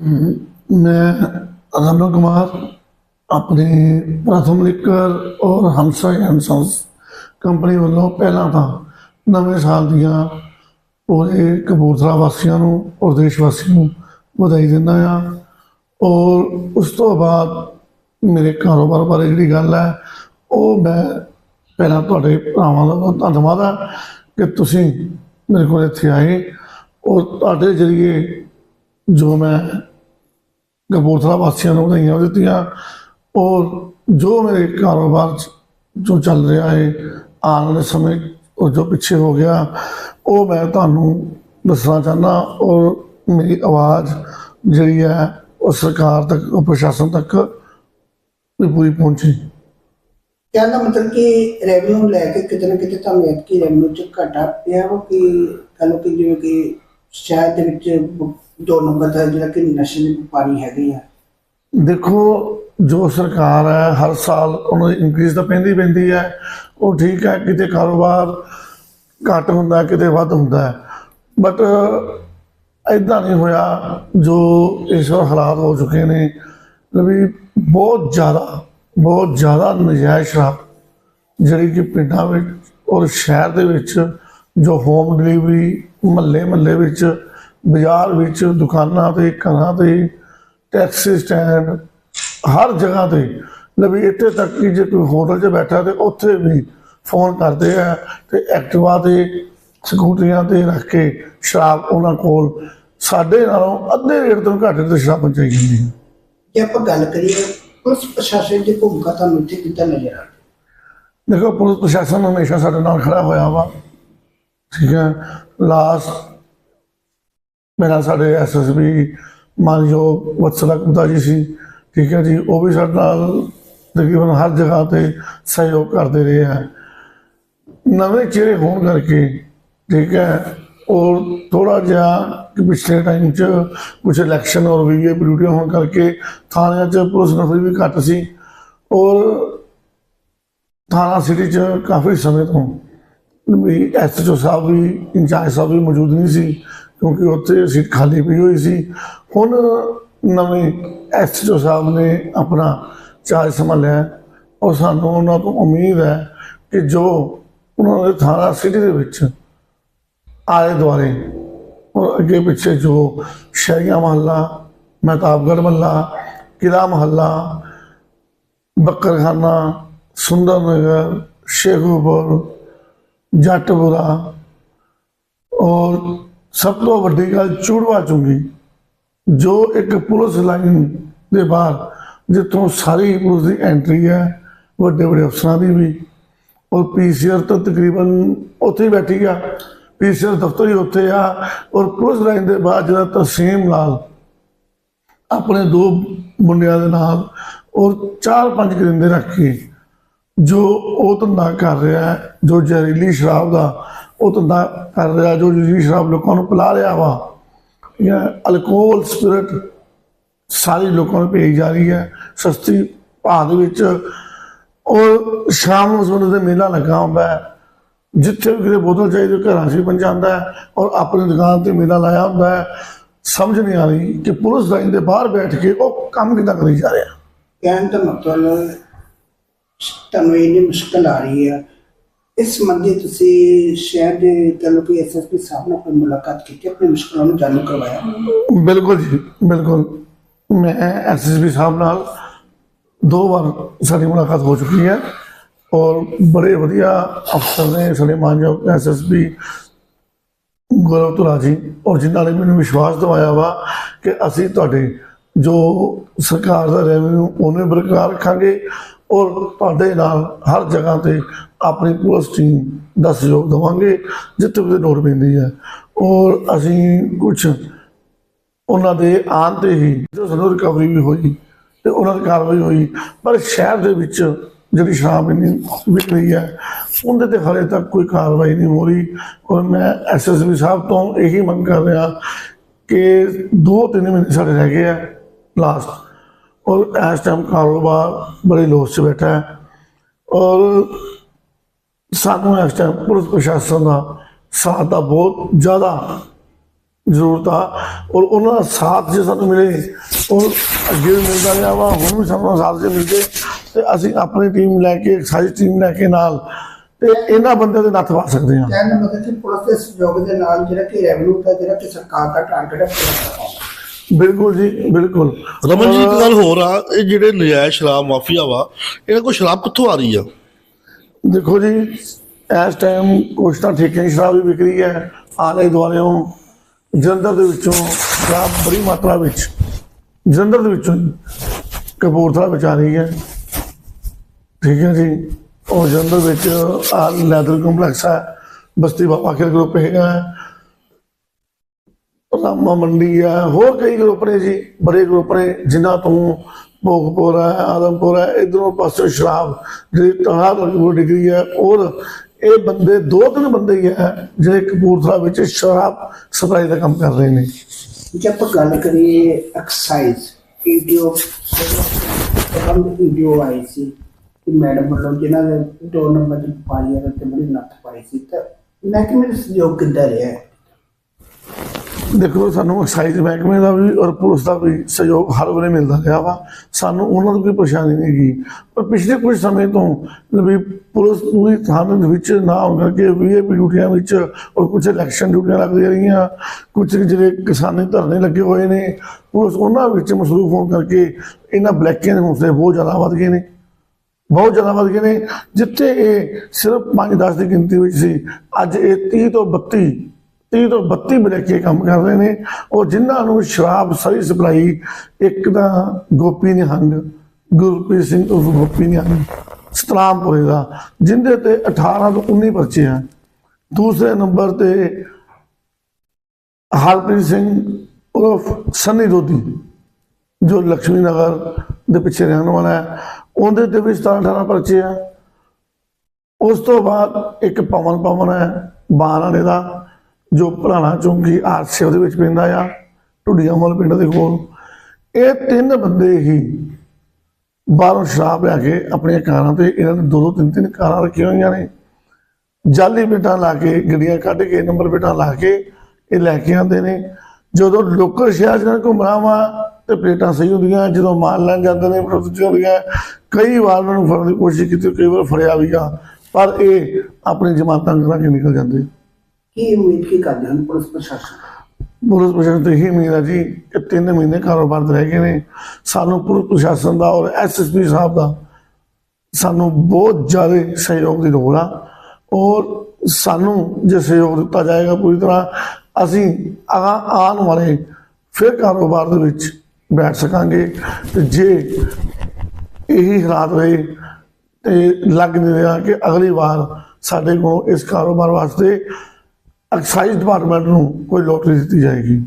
मैं रमन कुमार ਆਪਣੇ ਪ੍ਰਥਮ ਲਿਕਰ ਔਰ ਹਮਸਾ ਐਂਡ ਸੰਸ ਕੰਪਨੀ ਵੱਲੋਂ ਪਹਿਲਾਂ ਤਾਂ ਨਵੇਂ ਸਾਲ ਦੀਆਂ ਪੂਰੇ ਕਪੂਰਥਲਾ ਵਾਸੀਆਂ ਨੂੰ ਔਰ ਦੇਸ਼ ਵਾਸੀਆਂ ਨੂੰ ਵਧਾਈ ਦਿੰਦਾ ਆ ਔਰ ਉਸ ਤੋਂ ਬਾਅਦ ਮੇਰੇ ਕਾਰੋਬਾਰ ਬਾਰੇ ਜਿਹੜੀ ਗੱਲ ਹੈ ਉਹ ਮੈਂ ਪਹਿਲਾਂ ਤੁਹਾਡੇ ਭਰਾਵਾਂ ਦਾ ਬਹੁਤ ਧੰਨਵਾਦ ਆ ਕਿ ਤੁਸੀਂ ਮੇਰੇ ਕੋਲ ਇੱਥੇ ਆਏ ਔਰ ਤੁਹਾਡੇ ਜਰੀਏ ਜੋ ਮੈਂ ਕਪੂਰਥਲਾ ਵਾਸੀਆਂ ਨੂੰ ਵਧਾਈਆਂ ਦਿੱਤੀਆਂ। ਔਰ ਜੋ ਮੇਰੇ ਕਾਰੋਬਾਰ ਜੋ ਚੱਲ ਰਿਹਾ ਹੈ ਆਉਣ ਵਾਲੇ ਸਮੇਂ ਔਰ ਜੋ ਪਿੱਛੇ ਹੋ ਗਿਆ, ਉਹ ਮੈਂ ਤੁਹਾਨੂੰ ਦੱਸਣਾ ਚਾਹੁੰਦਾ, ਔਰ ਮੇਰੀ ਆਵਾਜ਼ ਜਿਹੜੀ ਹੈ, ਉਹ ਸਰਕਾਰ ਤੱਕ, ਉਹ ਪ੍ਰਸ਼ਾਸਨ ਤੱਕ ਵੀ ਪੂਰੀ ਪਹੁੰਚੀ। ਕਹਿੰਦਾ ਮਤਲਬ ਕਿ ਰੈਵਨਿਊ ਲੈ ਕੇ ਕਿਤੇ ਨਾ ਕਿਤੇ ਤੁਹਾਨੂੰ ਐਤਕੀ ਰੈਵਨਿਊ ਚ ਘਾਟਾ ਪਿਆ ਵਾ, ਕਿ ਕਹੋ ਕਿ ਜਿਵੇਂ ਕਿ ਸ਼ਹਿਰ ਦੇ ਵਿੱਚ ਦੋ ਨੰਬਰ ਦਾ ਜਿਹੜਾ ਕਿ ਨਸ਼ੇ ਦੇ ਵਪਾਰੀ ਹੈਗੇ ਆ। ਦੇਖੋ, ਜੋ ਸਰਕਾਰ ਹੈ, ਹਰ ਸਾਲ ਉਹਨਾਂ ਦੀ ਇਨਕਰੀਜ਼ ਤਾਂ ਪੈਂਦੀ ਪੈਂਦੀ ਹੈ। ਉਹ ਠੀਕ ਹੈ, ਕਿਤੇ ਕਾਰੋਬਾਰ ਘੱਟ ਹੁੰਦਾ, ਕਿਤੇ ਵੱਧ ਹੁੰਦਾ ਬਟ ਇਦਾਂ ਨਹੀਂ ਹੋਇਆ ਜੋ ਇਸ ਵਾਰ ਹਾਲਾਤ ਹੋ ਚੁੱਕੇ ਨੇ। ਵੀ ਬਹੁਤ ਜ਼ਿਆਦਾ ਬਹੁਤ ਜ਼ਿਆਦਾ ਨਜਾਇਜ਼ ਸ਼ਰਾਬ ਜਿਹੜੀ ਕਿ ਪਿੰਡਾਂ ਵਿੱਚ ਔਰ ਸ਼ਹਿਰ ਦੇ ਵਿੱਚ ਜੋ ਹੋਮ ਡਿਲੀਵਰੀ ਮਹੱਲੇ ਮਹੱਲੇ ਵਿੱਚ ਬਾਜ਼ਾਰ ਵਿੱਚ ਦੁਕਾਨਾਂ ਤੇ ਘਰਾਂ ਤੇ ਟੈਕਸੀ ਸਟੈਂਡ ਹਰ ਜਗ੍ਹਾ ਤੇ। ਲਵੀ ਇੱਥੇ ਤੱਕ ਕਿ ਜੇ ਕੋਈ ਹੋਟਲ 'ਚ ਬੈਠਾ ਤੇ ਉੱਥੇ ਵੀ ਫੋਨ ਕਰਦੇ ਆ ਤੇ ਐਕਟਿਵਾ ਤੇ ਸਕੂਟਰੀਆਂ ਤੇ ਰੱਖ ਕੇ ਸ਼ਰਾਬ ਉਹਨਾਂ ਕੋਲ ਸਾਡੇ ਨਾਲੋਂ ਅੱਧੇ ਰੇਟ ਤੋਂ ਘੱਟ ਤੇ ਸ਼ਰਾਬ ਪਹੁੰਚਾਈ ਜਾਂਦੀ ਹੈ। ਜੇ ਆਪਾਂ ਗੱਲ ਕਰੀਏ ਪੁਲਿਸ ਪ੍ਰਸ਼ਾਸਨ ਦੀ ਭੂਮਿਕਾ ਤੁਹਾਨੂੰ ਇੱਥੇ ਕਿੱਦਾਂ ਨਜ਼ਰ ਆ ਦੇਖੋ ਪੁਲਿਸ ਪ੍ਰਸ਼ਾਸਨ ਹਮੇਸ਼ਾ ਸਾਡੇ ਨਾਲ ਖੜਾ ਹੋਇਆ ਵਾ। ਠੀਕ ਹੈ। ਲਾਸ ਮੇਰਾ ਸਾਡੇ ਐਸਐਸਬੀ ਮਾਨਯੋਗ ਵਤਸਲਾ ਗੁਪਤਾ ਜੀ ਸੀ, ਠੀਕ ਹੈ ਜੀ, ਉਹ ਵੀ ਸਾਡੇ ਨਾਲ ਤਕਰੀਬਨ ਹਰ ਜਗ੍ਹਾ ਤੇ ਸਹਿਯੋਗ ਕਰਦੇ ਰਹੇ ਹੈ। ਨਵੇਂ ਚਿਹਰੇ ਹੋਣ ਕਰਕੇ, ਠੀਕ ਹੈ, ਔਰ ਥੋੜਾ ਜਿਹਾ ਕਿ ਪਿਛਲੇ ਟਾਈਮ 'ਚ ਕੁਝ ਇਲੈਕਸ਼ਨ ਔਰ ਵੀਏ ਡਿਊਟੀਆਂ ਹੋਣ ਕਰਕੇ ਥਾਣਿਆਂ 'ਚ ਪੁਲਿਸ ਨਫਰੀ ਵੀ ਘੱਟ ਸੀ, ਔਰ ਥਾਣਾ ਸਿਟੀ 'ਚ ਕਾਫੀ ਸਮੇਂ ਤੋਂ ਵੀ ਐਸਐਚਓ ਸਾਹਿਬ ਵੀ, ਇੰਚਾਰਜ ਸਾਹਿਬ ਵੀ ਮੌਜੂਦ ਨਹੀਂ ਸੀ, ਕਿਉਂਕਿ ਉੱਥੇ ਸੀਟ ਖਾਲੀ ਪਈ ਹੋਈ ਸੀ। ਹੁਣ ਨਵੇਂ ਐਸਐਚਓ ਸਾਹਿਬ ਨੇ ਆਪਣਾ ਚਾਰਜ ਸੰਭਾਲਿਆ ਹੈ। ਔਰ ਸਾਨੂੰ ਉਹਨਾਂ ਤੋਂ ਉਮੀਦ ਹੈ ਕਿ ਜੋ ਉਹਨਾਂ ਦੇ ਥਾਣਾ ਸਿਟੀ ਦੇ ਵਿੱਚ ਆਲੇ ਦੁਆਲੇ ਔਰ ਅੱਗੇ ਪਿੱਛੇ ਜੋ ਸ਼ਹਿਰੀਆ ਮਹੱਲਾ, ਮਹਿਤਾਬਗੜ੍ਹ ਮਹੱਲਾ ਕਿਲਾ ਮਹੱਲਾ, ਬੱਕਰਖਾਨਾ ਸੁੰਦਰ ਨਗਰ ਸ਼ੇਖੂਪੁਰ ਜੱਟ ਬੁਰਾ। ਔਰ ਸਭ ਤੋਂ ਵੱਡੀ ਗੱਲ ਚੂੜਵਾ ਚੁੰਗੀ। ਜੋ ਇੱਕ ਪੁਲਿਸ ਲਾਈਨ ਦੇ ਬਾਹਰ, ਜਿੱਥੋਂ ਸਾਰੀ ਪੁਲਿਸ ਦੀ ਐਂਟਰੀ ਹੈ, ਵੱਡੇ ਵੱਡੇ ਅਫਸਰਾਂ ਦੀ ਵੀ, ਔਰ ਪੀਸੀਆਰ ਤਾਂ ਤਕਰੀਬਨ ਉੱਥੇ ਹੀ ਬੈਠੀ ਆ। ਪੀਸੀਆਰ ਦਫ਼ਤਰ ਹੀ ਉੱਥੇ ਆ, ਔਰ ਪੁਲਿਸ ਲਾਈਨ ਦੇ ਬਾਅਦ ਜਿਹੜਾ ਤਸੀਮ ਲਾਲ, ਆਪਣੇ ਦੋ ਮੁੰਡਿਆਂ ਦੇ ਨਾਲ, ਔਰ ਚਾਰ ਪੰਜ ਕਰਿੰਦੇ ਰੱਖ ਕੇ ਜੋ ਉਹ ਧੰਦਾ ਕਰ ਰਿਹਾ ਹੈ, ਜੋ ਜ਼ਹਿਰੀਲੀ ਸ਼ਰਾਬ ਦਾ ਉਹ ਧੰਦਾ ਕਰ ਰਿਹਾ ਜੋ ਜ਼ਹਿਰੀਲੀ ਸ਼ਰਾਬ ਲੋਕਾਂ ਨੂੰ ਪਿਲਾ ਰਿਹਾ ਵਾ ਜਾਂ ਅਲਕੋਹਲ ਸਪਿਰਟ ਸਾਰੀ ਲੋਕਾਂ ਨੂੰ ਭੇਜੀ ਜਾ ਰਹੀ ਹੈ ਸਸਤੀ ਭਾਅ ਦੇ ਵਿੱਚ ਔਰ ਸ਼ਾਮ ਨੂੰ ਉਸ ਵੇਲੇ ਮੇਲਾ ਲੱਗਾ ਹੁੰਦਾ ਹੈ ਜਿੱਥੇ ਵੀ ਕਿਤੇ ਬੋਤਲ ਚਾਹੀਦੀ ਘਰਾਂ 'ਚ ਵੀ ਪਹੁੰਚਾਉਂਦਾ ਹੈ ਔਰ ਆਪਣੀ ਦੁਕਾਨ ਤੇ ਮੇਲਾ ਲਾਇਆ ਹੁੰਦਾ ਹੈ ਸਮਝ ਨਹੀਂ ਆ ਰਹੀ ਕਿ ਪੁਲਿਸ ਲਾਈਨ ਦੇ ਬਾਹਰ ਬੈਠ ਕੇ ਉਹ ਕੰਮ ਕਿੱਦਾਂ ਕਰੀ ਜਾ ਰਿਹਾ। ਕਹਿਣ ਦਾ ਮਤਲਬ ਤੁਹਾਨੂੰ ਇੰਨੀ ਮੁਸ਼ਕਲ ਆ ਰਹੀ ਹੈ। ਇਸ ਸੰਬੰਧੀ ਤੁਸੀਂ ਸ਼ਹਿਰ ਦੇ ਕਹੋ ਐਸਐਸਪੀ ਸਾਹਿਬ ਨਾਲ ਕੋਈ ਮੁਲਾਕਾਤ ਕੀਤੀ, ਆਪਣੀ ਮੁਸ਼ਕਲਾਂ ਨੂੰ ਜਾਣੂ ਕਰਵਾਇਆ? ਬਿਲਕੁਲ ਜੀ, ਬਿਲਕੁਲ। ਮੈਂ ਐਸਐਸਪੀ ਸਾਹਿਬ ਨਾਲ ਦੋ ਵਾਰ ਸਾਡੀ ਮੁਲਾਕਾਤ ਹੋ ਚੁੱਕੀ ਹੈ ਔਰ ਬੜੇ ਵਧੀਆ ਅਫਸਰ ਨੇ ਸਾਡੇ ਮਾਨਯੋਗ ਐਸਐਸਪੀ ਗੌਰਵ ਤੁਲਾ ਜੀ, ਔਰ ਜਿਨ੍ਹਾਂ ਨੇ ਮੈਨੂੰ ਵਿਸ਼ਵਾਸ ਦਿਵਾਇਆ ਵਾ ਕਿ ਅਸੀਂ ਤੁਹਾਡੇ ਜੋ ਸਰਕਾਰ ਦਾ ਰੈਵਨਿਊ ਉਹਨੇ ਬਰਕਰਾਰ ਰੱਖਾਂਗੇ ਔਰ ਤੁਹਾਡੇ ਨਾਲ ਹਰ ਜਗ੍ਹਾ ਤੇ ਆਪਣੀ ਪੁਲਿਸ ਟੀਮ ਦਾ ਸਹਿਯੋਗ ਦੇਵਾਂਗੇ, ਜਿੱਥੇ ਵੀ ਲੋੜ ਪੈਂਦੀ ਹੈ। ਔਰ ਅਸੀਂ ਕੁਝ ਉਹਨਾਂ ਦੇ ਆਉਣ ਤੇ ਹੀ ਜੋ ਸਾਨੂੰ ਰਿਕਵਰੀ ਵੀ ਹੋਈ ਤੇ ਉਹਨਾਂ ਦੀ ਕਾਰਵਾਈ ਹੋਈ, ਪਰ ਸ਼ਹਿਰ ਦੇ ਵਿੱਚ ਜਿਹੜੀ ਸ਼ਰਾਬ ਇੰਨੀ ਵਿਕ ਰਹੀ ਹੈ, ਉਹਦੇ ਤੇ ਹਾਲੇ ਤੱਕ ਕੋਈ ਕਾਰਵਾਈ ਨਹੀਂ ਹੋ ਰਹੀ। ਔਰ ਮੈਂ ਐਸਐਸਬੀ ਸਾਹਿਬ ਤੋਂ ਇਹੀ ਮੰਗ ਕਰ ਰਿਹਾ ਕਿ ਦੋ ਤਿੰਨ ਮਹੀਨੇ ਸਾਡੇ ਰਹਿ ਗਏ ਆ ਲਾਸਟ ਔਰ ਇਸ ਟਾਈਮ ਕਾਰੋਬਾਰ ਬੜੇ ਲੋਸ 'ਚ ਬੈਠਾ ਹੈ। ਔਰ ਸਾਨੂੰ ਇਸ ਟਾਈਮ ਪੁਲਿਸ ਪ੍ਰਸ਼ਾਸਨ ਦਾ ਸਾਥ ਦਾ ਬਹੁਤ ਜ਼ਿਆਦਾ ਜ਼ਰੂਰਤ ਆ। ਔਰ ਉਹਨਾਂ ਦਾ ਸਾਥ ਜੇ ਸਾਨੂੰ ਮਿਲੇ ਉਹ ਅੱਗੇ ਵੀ ਮਿਲਦਾ ਰਿਹਾ ਵਾ, ਹੁਣ ਵੀ ਸਾਨੂੰ ਸਾਥ ਜੇ ਮਿਲਦੇ, ਤੇ ਅਸੀਂ ਆਪਣੀ ਟੀਮ ਲੈ ਕੇ, ਸਾਰੀ ਟੀਮ ਲੈ ਕੇ ਨਾਲ, ਤੇ ਇਹਨਾਂ ਬੰਦਿਆਂ ਦੇ ਨੱਥ ਪਾ ਸਕਦੇ ਹਾਂ। ਕਹਿਣ ਮਤਲਬ ਕਿ ਪੁਲਿਸ ਦੇ ਸਹਿਯੋਗ ਦੇ ਨਾਲ ਜਿਹੜਾ ਕਿ ਰੈਵਨਿਊ ਦਾ, ਜਿਹੜਾ ਕਿ ਸਰਕਾਰ ਦਾ ਟਾਰਗੇਟ ਹੈ ਬਿਲਕੁਲ ਜੀ ਬਿਲਕੁਲ। ਰਮਨ ਜੀ ਇੱਕ ਗੱਲ ਹੋਰ ਆ ਇਹ ਜਿਹੜੇ ਨਜਾਇਜ਼ ਸ਼ਰਾਬ ਮਾਫੀਆ ਵਾ ਇਹਨਾਂ ਕੋਲ ਸ਼ਰਾਬ ਕਿੱਥੋਂ ਆ ਰਹੀ ਆ? ਦੇਖੋ ਜੀ ਇਸ ਟਾਈਮ ਕੁਛ ਤਾਂ ਠੇਕੇ ਦੀ ਸ਼ਰਾਬ ਵੀ ਵਿਕ ਰਹੀ ਹੈ ਆਲੇ ਦੁਆਲਿਓਂ ਜਲੰਧਰ ਦੇ ਵਿੱਚੋਂ ਸ਼ਰਾਬ ਬੜੀ ਮਾਤਰਾ ਵਿੱਚ ਜਲੰਧਰ ਦੇ ਵਿੱਚੋਂ ਕਪੂਰਥਲਾ ਵਿੱਚ ਆ ਰਹੀ ਹੈ। ਠੀਕ ਹੈ ਜੀ ਉਹ ਜਲੰਧਰ ਵਿੱਚ ਆ ਲੈਦਰ ਕੰਪਲੈਕਸ ਹੈ ਬਸਤੀ ਬਾਬਾ ਖੇਲ ਗਰੁੱਪ ਹੈਗਾ ਰਾਮਾ ਮੰਡੀ ਹੈ ਹੋਰ ਕਈ ਗਰੁੱਪ ਨੇ ਜੀ, ਬੜੇ ਗਰੁੱਪ ਨੇ, ਜਿਨ੍ਹਾਂ ਤੋਂ ਭੋਗਪੁਰ ਹੈ ਆਦਮਪੁਰ ਹੈ ਇਧਰੋਂ ਪਾਸੇ ਸ਼ਰਾਬ ਜਿਹੜੀ ਤਹਾਰ ਲੱਗੀ ਡਿਗਰੀ ਹੈ ਔਰ ਇਹ ਬੰਦੇ, ਦੋ ਤਿੰਨ ਬੰਦੇ ਹੀ ਹੈ ਜਿਹੜੇ ਕਪੂਰਥਲਾ ਵਿੱਚ ਸ਼ਰਾਬ ਸਪਲਾਈ ਦਾ ਕੰਮ ਕਰ ਰਹੇ ਨੇ। ਜੇ ਆਪਾਂ ਗੱਲ ਕਰੀਏ ਐਕਸਾਈਜ਼ ਵੀਡੀਓ ਪ੍ਰਬੰਧ ਵੀਡੀਓ ਆਈ ਸੀ ਕਿ ਮੈਡਮ ਵੱਲੋਂ ਜਿਨ੍ਹਾਂ ਦੇ ਦੋ ਨੰਬਰ ਦੀ ਪਾਈਆਂ ਤੇ ਬੜੀ ਨੱਥ ਪਾਈ ਸੀ, ਤਾਂ ਮੈਂ ਕਿ ਮੇਰੇ ਸਹਿਯੋਗ ਕਿੱਦਾਂ ਰਿਹਾ? ਦੇਖੋ ਸਾਨੂੰ ਐਕਸਾਈਜ਼ ਮਹਿਕਮੇ ਦਾ ਵੀ ਔਰ ਪੁਲਿਸ ਦਾ ਵੀ ਸਹਿਯੋਗ ਹਰ ਵੇਲੇ ਮਿਲਦਾ ਰਿਹਾ ਵਾ। ਸਾਨੂੰ ਉਹਨਾਂ ਤੋਂ ਕੋਈ ਪਰੇਸ਼ਾਨੀ ਨਹੀਂ ਹੈਗੀ। ਪਰ ਪਿਛਲੇ ਕੁਝ ਸਮੇਂ ਤੋਂ ਵੀ ਪੁਲਿਸ ਪੂਰੀ ਥਾਣੇ ਦੇ ਵਿੱਚ ਨਾ ਹੋਣ ਕਰਕੇ ਵੀਆਈਪੀ ਡਿਊਟੀਆਂ ਵਿੱਚ ਔਰ ਕੁਝ ਇਲੈਕਸ਼ਨ ਡਿਊਟੀਆਂ ਲੱਗਦੀਆਂ ਰਹੀਆਂ। ਕੁਝ ਜਿਹੜੇ ਕਿਸਾਨੀ ਧਰਨੇ ਲੱਗੇ ਹੋਏ ਨੇ, ਪੁਲਿਸ ਉਹਨਾਂ ਵਿੱਚ ਮਸਰੂਫ ਹੋਣ ਕਰਕੇ ਇਹਨਾਂ ਬਲੈਕਾਂ ਦੇ ਹੌਸਲੇ ਬਹੁਤ ਜ਼ਿਆਦਾ ਵੱਧ ਗਏ ਨੇ। ਬਹੁਤ ਜ਼ਿਆਦਾ ਵੱਧ ਗਏ ਨੇ। ਜਿੱਥੇ ਇਹ ਸਿਰਫ 5-10 ਦੀ ਗਿਣਤੀ ਵਿੱਚ ਸੀ, ਅੱਜ ਇਹ 30 ਤੋਂ 32 30 ਤੋਂ 32 ਬਲੇਕੇ ਕੰਮ ਕਰ ਰਹੇ ਨੇ। ਔਰ ਜਿਨ੍ਹਾਂ ਨੂੰ ਸ਼ਰਾਬ ਸਹੀ ਸਪਲਾਈ, ਇੱਕ ਤਾਂ ਗੋਪੀ ਨਿਹੰਗ, ਗੁਰਪ੍ਰੀਤ ਸਿੰਘ ਉਰਫ ਗੋਪੀ ਨਿਹੰਗ, ਸਤਨਾਮਪੁਰੇ ਦਾ, ਜਿੰਦੇ ਤੇ 18 ਤੋਂ 19 ਪਰਚੇ ਆ। ਦੂਸਰੇ ਨੰਬਰ ਤੇ ਹਰਪ੍ਰੀਤ ਸਿੰਘ ਉਰਫ ਸੰਨੀ ਦੋਦੀ ਜੋ ਲక్ష్ਮੀ ਨਗਰ ਦੇ ਪਿੱਛੇ ਰਹਿਣ ਵਾਲਾ ਹੈ। ਉਹਦੇ ਤੇ ਵੀ 17 18 ਪਰਚੇ ਆ। ਉਸ ਤੋਂ ਬਾਅਦ ਇੱਕ ਪਵਨ ਪਵਨ ਹੈ, ਬਾਰਾਣੇ ਦਾ। ਜੋ ਭਲਾਣਾ ਚੌਂਕੀ ਆਰਸੇ ਉਹਦੇ ਵਿੱਚ ਪੈਂਦਾ ਆ, ਢੁੱਡੀਆਂ ਮਲ ਪਿੰਡ ਦੇ ਕੋਲ। ਇਹ ਤਿੰਨ ਬੰਦੇ ਹੀ ਬਾਹਰੋਂ ਸ਼ਰਾਬ ਲਿਆ ਕੇ ਆਪਣੀਆਂ ਕਾਰਾਂ ਤੇ ਇਹਨਾਂ ਨੇ ਦੋ ਦੋ ਤਿੰਨ ਤਿੰਨ ਕਾਰਾਂ ਰੱਖੀਆਂ ਹੋਈਆਂ ਨੇ। ਜਾਲੀ ਪਲੇਟਾਂ ਲਾ ਕੇ, ਗੱਡੀਆਂ ਕੱਢ ਕੇ, ਨੰਬਰ ਪਲੇਟਾਂ ਲਾ ਕੇ ਇਹ ਲੈ ਕੇ ਆਉਂਦੇ ਨੇ। ਜਦੋਂ ਲੋਕਲ ਸ਼ਹਿਰ ਚ ਘੁੰਮਣਾ ਵਾ ਤੇ ਪਲੇਟਾਂ ਸਹੀ ਹੁੰਦੀਆਂ, ਜਦੋਂ ਮਾਲ ਲੈਣ ਜਾਂਦੇ ਨੇ ਫਿਰ ਹੁੰਦੀਆਂ, ਕਈ ਵਾਰ ਉਹਨਾਂ ਨੂੰ ਫੜਨ ਦੀ ਕੋਸ਼ਿਸ਼ ਕੀਤੀ, ਕਈ ਵਾਰ ਫੜਿਆ ਵੀ ਆ, ਪਰ ਇਹ ਆਪਣੀ ਜਮਾਤਾਂ ਕਰਾ ਕੇ ਨਿਕਲ ਜਾਂਦੇ। ਕੀ ਉਮੀਦ, ਕੀ ਕਰਦੇ ਹਨ ਪੁਲਿਸ ਪ੍ਰਸ਼ਾਸਨ? ਪੁਲਿਸ ਪ੍ਰਸ਼ਾਸਨ ਤੋਂ ਇਹੀ ਉਮੀਦ ਹੈ ਜੀ ਕਿ ਤਿੰਨ ਮਹੀਨੇ ਕਾਰੋਬਾਰ ਤੇ ਰਹਿ ਗਏ ਨੇ। ਸਾਨੂੰ ਪੁਲਿਸ ਪ੍ਰਸ਼ਾਸਨ ਦਾ ਔਰ ਐਸਐਸਪੀ ਸਾਹਿਬ ਦਾ ਸਾਨੂੰ ਬਹੁਤ ਜ਼ਿਆਦਾ ਸਹਿਯੋਗ ਦੀ ਲੋੜ ਆ ਔਰ ਸਾਨੂੰ ਜੇ ਸਹਿਯੋਗ ਦਿੱਤਾ ਜਾਏਗਾ ਪੂਰੀ ਤਰ੍ਹਾਂ, ਅਸੀਂ ਅਗਾਂਹ ਆਉਣ ਵਾਲੇ ਫਿਰ ਕਾਰੋਬਾਰ ਦੇ ਵਿੱਚ ਬੈਠ ਸਕਾਂਗੇ ਤੇ ਜੇ ਇਹੀ ਹਾਲਾਤ ਰਹੇ ਤੇ ਲੱਗ ਨਹੀਂ ਰਿਹਾ ਕਿ ਅਗਲੀ ਵਾਰ ਸਾਡੇ ਕੋਲ ਇਸ ਕਾਰੋਬਾਰ ਵਾਸਤੇ ਐਕਸਾਈਜ਼ ਡਿਪਾਰਟਮੈਂਟ ਨੂੰ ਕੋਈ ਲੋਟਰੀ ਦਿੱਤੀ ਜਾਏਗੀ।